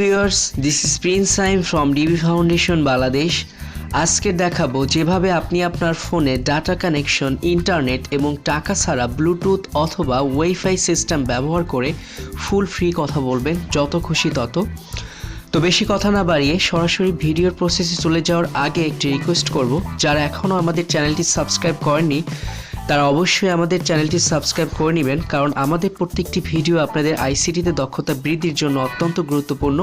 Viewers this is Prince Saim from DB Foundation Bangladesh আজকে দেখাবো যেভাবে আপনি আপনার ফোনে ডাটা কানেকশন ইন্টারনেট এবং টাকা ছাড়া ব্লুটুথ অথবা ওয়াইফাই সিস্টেম ব্যবহার করে ফুল ফ্রি কথা বলবেন, যত খুশি তত। তো বেশি কথা না বাড়িয়ে সরাসরি ভিডিওর প্রসেসে চলে যাওয়ার আগে একটি রিকোয়েস্ট করব, যারা এখনও আমাদের চ্যানেলটি সাবস্ক্রাইব করেননি তারা অবশ্যই আমাদের চ্যানেলটি সাবস্ক্রাইব করে নেবেন, কারণ আমাদের প্রত্যেকটি ভিডিও আপনাদের আইসিটিতে দক্ষতা বৃদ্ধির জন্য অত্যন্ত গুরুত্বপূর্ণ।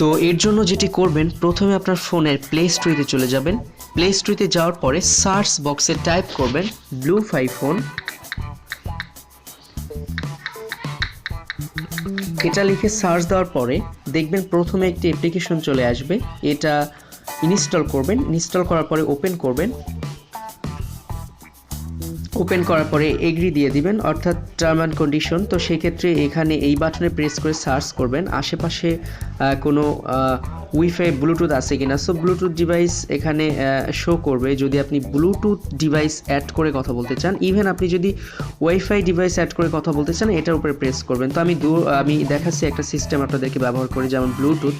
তো এর জন্য যেটি করবেন, প্রথমে আপনার ফোনের প্লে স্টোরিতে চলে যাবেন। প্লে স্টোরিতে যাওয়ার পরে সার্চ বক্সে টাইপ করবেন ব্লু ফাই ফোন এটা লিখে সার্চ দেওয়ার পরে দেখবেন প্রথমে একটি অ্যাপ্লিকেশন চলে আসবে। এটা ইনস্টল করবেন ইনস্টল করার পরে ওপেন করবেন। ওপেন করার পরে এগ্রি দিয়ে দিবেন, অর্থাৎ টার্ম অ্যান্ড কন্ডিশন তো সেই ক্ষেত্রে এখানে এই বাটনে প্রেস করে সার্চ করবেন। আশেপাশে কোনো উইফাই ব্লুটুথ আছে কিনা। সো ব্লুটুথ ডিভাইস এখানে শো করবে। যদি আপনি ব্লুটুথ ডিভাইস অ্যাড করে কথা বলতে চান ইভেন আপনি যদি ওয়াইফাই ডিভাইস অ্যাড করে কথা বলতে চান, এটার উপরে প্রেস করবেন। তো আমি দু, আমি দেখাচ্ছি একটা সিস্টেম আপনাদেরকে ব্যবহার করি, যেমন ব্লুটুথ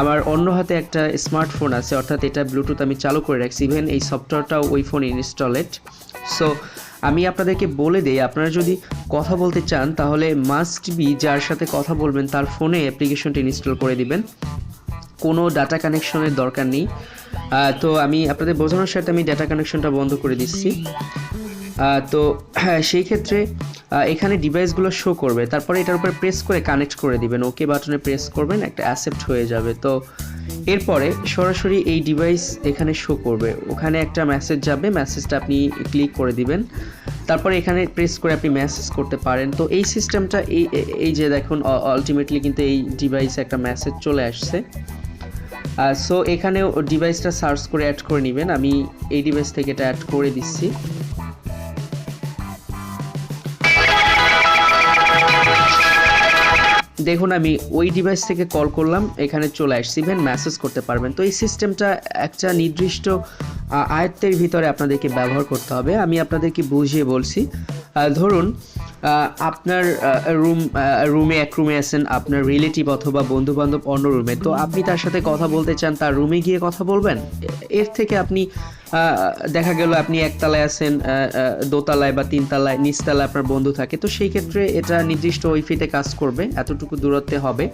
আমার অন্য হাতে একটা স্মার্টফোন আছে, অর্থাৎ এটা ব্লুটুথ আমি চালু করে রাখছি। ইভেন এই সফটওয়্যারটাও ওই ফোন ইনস্টলেড সো আমি আপনাদেরকে বলে দিই, আপনারা যদি কথা বলতে চান, তাহলে মাস্ট বি যার সাথে কথা বলবেন তার ফোনে অ্যাপ্লিকেশনটি ইনস্টল করে দিবেন। কোনো ডাটা কানেকশনের দরকার নেই। তো আমি আপনাদের বোঝানোর সাথে আমি ডাটা কানেকশনটা বন্ধ করে দিচ্ছি। তো সেই ক্ষেত্রে এখানে ডিভাইসগুলো শো করবে। তারপরে এটার উপরে প্রেস করে কানেক্ট করে দিবেন। ওকে বাটনে প্রেস করবেন, একটা অ্যাসেপ্ট হয়ে যাবে। তো এরপরে সরাসরি এই ডিভাইস এখানে শো করবে। ওখানে একটা মেসেজ যাবে মেসেজটা আপনি ক্লিক করে দিবেন। তারপরে এখানে প্রেস করে আপনি মেসেজ করতে পারেন। তো এই সিস্টেমটা এই এই যে দেখুন আলটিমেটলি কিন্তু এই ডিভাইসে একটা মেসেজ চলে আসছে। সো এখানেও ডিভাইসটা সার্চ করে অ্যাড করে নেবেন। আমি এই ডিভাইস থেকে এটা অ্যাড করে দিচ্ছি। দেখুন, আমি ওই ডিভাইস থেকে কল করলাম, এখানে চলে আসছি ইভেন মেসেজ করতে পারবেন। তো এই সিস্টেমটা একটা নির্দিষ্ট আয়ত্তের ভিতরে আপনাদেরকে ব্যবহার করতে হবে। আমি আপনাদেরকে বুঝিয়ে বলছি। ধরুন আপনার রুম রুমে এক রুমে আছেন আপনার রিলেটিভ অথবা বন্ধু বান্ধব অন্য রুমে তো আপনি তার সাথে কথা বলতে চান, তার রুমে গিয়ে কথা বলবেন? এর থেকে আপনি দেখা গেল আপনি একতলায় আছেন দোতলায় বা তিনতলায়, নিচতলায় আপনার বন্ধু থাকে। তো সেই ক্ষেত্রে এটা নির্দিষ্ট ওয়াইফাইতে কাজ করবে, এতটুকু দূরত্বে হবে।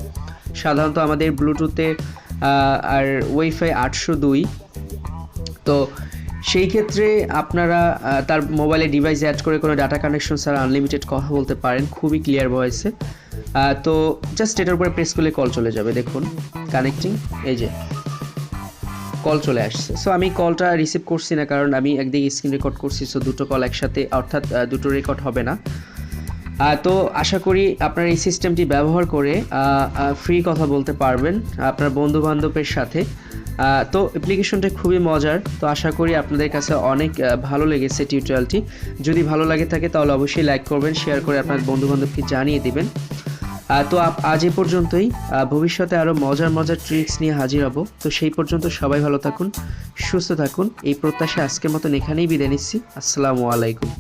সাধারণত আমাদের ব্লুটুথে আর ওয়াইফাই আটশো দুই। তো সেই ক্ষেত্রে আপনারা তার মোবাইলে ডিভাইস অ্যাড করে কোনো ডাটা কানেকশন ছাড়া আনলিমিটেড কথা বলতে পারেন, খুবই ক্লিয়ার ভয়েসে তো জাস্ট এটার উপরে প্রেস করলে কল চলে যাবে, দেখুন কানেক্টিং এই যে কল চলে আসছে। সো আমি কলটা রিসিভ করছি না, কারণ আমি একদিকে স্ক্রিন রেকর্ড করছি সো দুটো কল একসাথে, অর্থাৎ দুটো রেকর্ড হবে না। তো আশা করি আপনার এই সিস্টেমটি ব্যবহার করে ফ্রি কথা বলতে পারবেন আপনার বন্ধু বান্ধবের সাথে তো অ্যাপ্লিকেশনটা খুবই মজার। তো আশা করি আপনাদের কাছে অনেক ভালো লেগেছে টিউটোরিয়ালটি যদি ভালো লাগে থাকে তাহলে অবশ্যই লাইক করবেন শেয়ার করে আপনার বন্ধু বান্ধবকে জানিয়ে দিবেন। তো আজ এ পর্যন্তই। ভবিষ্যতে আরও মজার মজার ট্রিক্স নিয়ে হাজির হব। তো সেই পর্যন্ত সবাই ভালো থাকুন, সুস্থ থাকুন। এই প্রত্যাশা আজকের মতন এখানেই বিদায় নিচ্ছি। আসসালামু আলাইকুম।